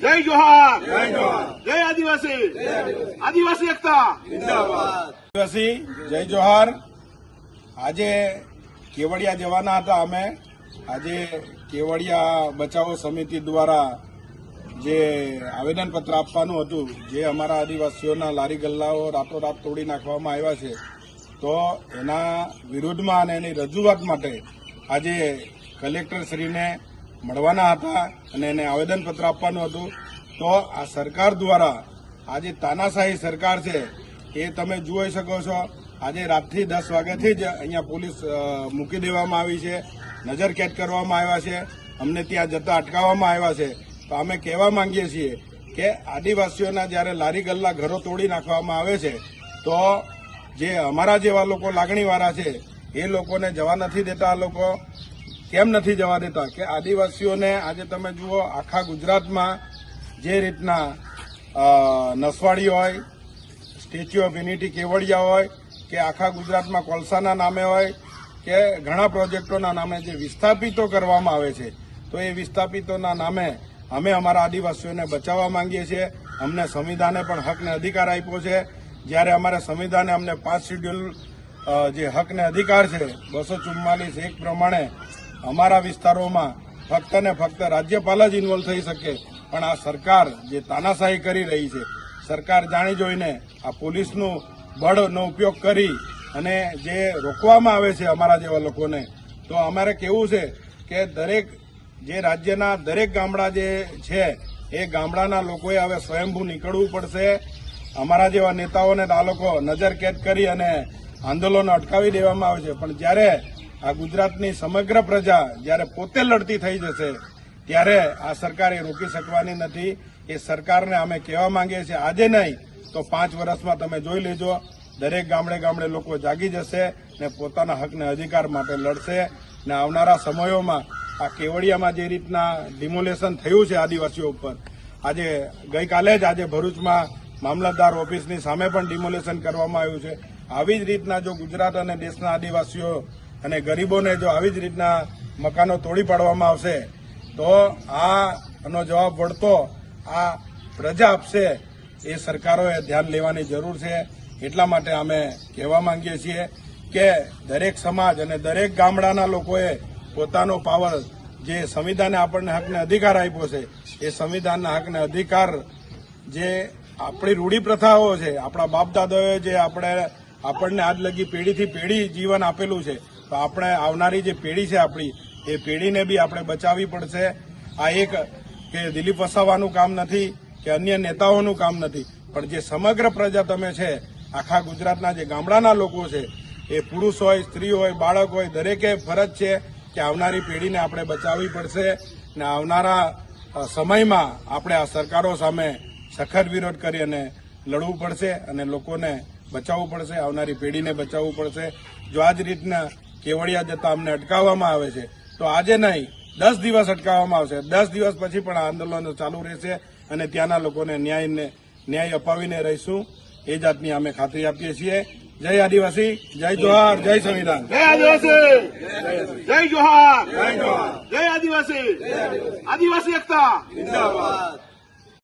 જય જોહાર જય આદિવાસી આદિવાસી એકતા આદિવાસી, જય જોહાર. આજે કેવડિયા જવાના હતા અમે. આજે કેવડિયા બચાવો સમિતિ દ્વારા જે આવેદનપત્ર આપવાનું હતું, જે અમારા આદિવાસીઓના લારી ગલ્લાઓ રાતોરાત તોડી નાખવામાં આવ્યા છે. તો એના વિરોધમાં અને એની રજૂઆત માટે આજે કલેક્ટરશ્રીને મળવાના હતા અને એને આવેદનપત્ર આપવાનું હતું. તો આ સરકાર દ્વારા આજે તાનાશાહી સરકાર છે એ તમે જોઈ શકો છો. આજે રાતથી દસ વાગ્યાથી જ અહીંયા પોલીસ મૂકી દેવામાં આવી છે. નજર કેદ કરવામાં આવ્યા છે. અમને ત્યાં જતા અટકાવવામાં આવ્યા છે. તો અમે કહેવા માંગીએ છીએ કે આદિવાસીઓના જ્યારે લારી ગલ્લા ઘરો તોડી નાખવામાં આવે છે, તો જે અમારા જેવા લોકો લાગણીવાળા છે, એ લોકોને જવા નથી દેતા આ લોકો, કેમ નથી જવા દેતા કે આદિવાસીઓને આજે તમે જુઓ આખા ગુજરાતમાં જે રીતના નસવાડી હોય, સ્ટેચ્યુ ઓફ યુનિટી કેવડિયા હોય, કે આખા ગુજરાતમાં કોલસાના નામે હોય, કે ઘણા પ્રોજેક્ટોના નામે જે વિસ્થાપિતો કરવામાં આવે છે, તો એ વિસ્થાપિતોના નામે અમે અમારા આદિવાસીઓને બચાવવા માંગીએ છીએ, અમને સંવિધાને પણ હકને અધિકાર આપ્યો છે જ્યારે અમારા સંવિધાને અમને પાંચ શેડ્યુલ જે હકને અધિકાર છે, બસો ચુમ્માલીસ એક પ્રમાણે અમારા વિસ્તારોમાં ફક્ત ને ફક્ત રાજ્યપાલ જ ઇન્વોલ્વ થઈ શકે. પણ આ સરકાર જે તાનાશાહી કરી રહી છે, સરકાર જાણી જોઈને આ પોલીસનું બળનો ઉપયોગ કરી અને જે રોકવામાં આવે છે અમારા જેવા લોકોને, તો અમારે કેવું છે કે દરેક જે રાજ્યના દરેક ગામડા જે છે, એ ગામડાના લોકોએ હવે સ્વયંભૂ નીકળવું પડશે. અમારા જેવા નેતાઓને આ લોકો નજર કેદ કરી અને આંદોલનો અટકાવી દેવામાં આવે છે. પણ જ્યારે આ ગુજરાતની સમગ્ર પ્રજા જ્યારે પોતે લડતી થઈ જશે, ત્યારે આ સરકાર રોકી શકવાની નથી. એ સરકારને અમે કહેવા માંગીએ છીએ, આજે નહીં, તો પાંચ વર્ષમાં તમે જોઈ લેજો. દરેક ગામડે ગામડે લોકો જાગી જશે ને પોતાના હકને અધિકાર માટે લડશે. ને આવનારા સમયોમાં આ કેવડિયામાં જે રીતના ડિમોલેશન થયું છે આદિવાસીઓ ઉપર, આજે ગઈકાલે જ આજે ભરૂચમાં મામલતદાર ઓફિસની સામે પણ ડિમોલેશન કરવામાં આવ્યું છે. આવી જ રીતના જો ગુજરાત અને દેશના આદિવાસીઓ અને ગરીબોને જો આવી જ રીતના મકાનો તોડી પાડવામાં આવશે, તો આનો જવાબ વળતો, આ પ્રજા આપશે એ સરકારોએ ધ્યાન લેવાની જરૂર છે. એટલા માટે અમે કહેવા માંગીએ છીએ કે દરેક સમાજ અને દરેક ગામડાના લોકોએ પોતાનો પાવર, જે સંવિધાને આપણને હકને અધિકાર આપ્યો છે, એ સંવિધાનના હકને અધિકાર જે આપણી રૂઢી પ્રથાઓ છે, આપણા બાપ દાદાઓએ જે આપણે, આપણને આજ લગી પેઢીથી પેઢી જીવન આપેલું છે, તો આપણે આવનારી જે પેઢી છે આપણી, એ પેઢીને બી આપણે બચાવવી પડશે. આ એક કે દિલીપ વસાવાનું કામ નથી, કે અન્ય નેતાઓનું કામ નથી, પણ જે સમગ્ર પ્રજા તમે છે, આખા ગુજરાતના જે ગામડાના લોકો છે, એ પુરુષ હોય, સ્ત્રી હોય, બાળક હોય, દરેકે ફરજ છે કે આવનારી પેઢીને આપણે બચાવવી પડશે. ને આવનારા સમયમાં આપણે આ સરકારો સામે સખત વિરોધ કરી અને લડવું પડશે અને લોકોને બચાવવું પડશે આવનારી પેઢીને બચાવવું પડશે. જો આ જ રીતના કેવડિયા જતા અમને અટકાવવામાં આવે છે તો આજે નહીં દસ દિવસ અટકાવવામાં આવશે. દસ દિવસ પછી પણ આ આંદોલનો ચાલુ રહેશે અને ત્યાંના લોકોને ન્યાયને ન્યાય અપાવીને રહીશું. એ જાતની અમે ખાતરી આપીએ છીએ. જય આદિવાસી જય જોહાર જય સંવિધાન. જય આદિવાસી જય જોહાર જય આદિવાસી આદિવાસી એકતા.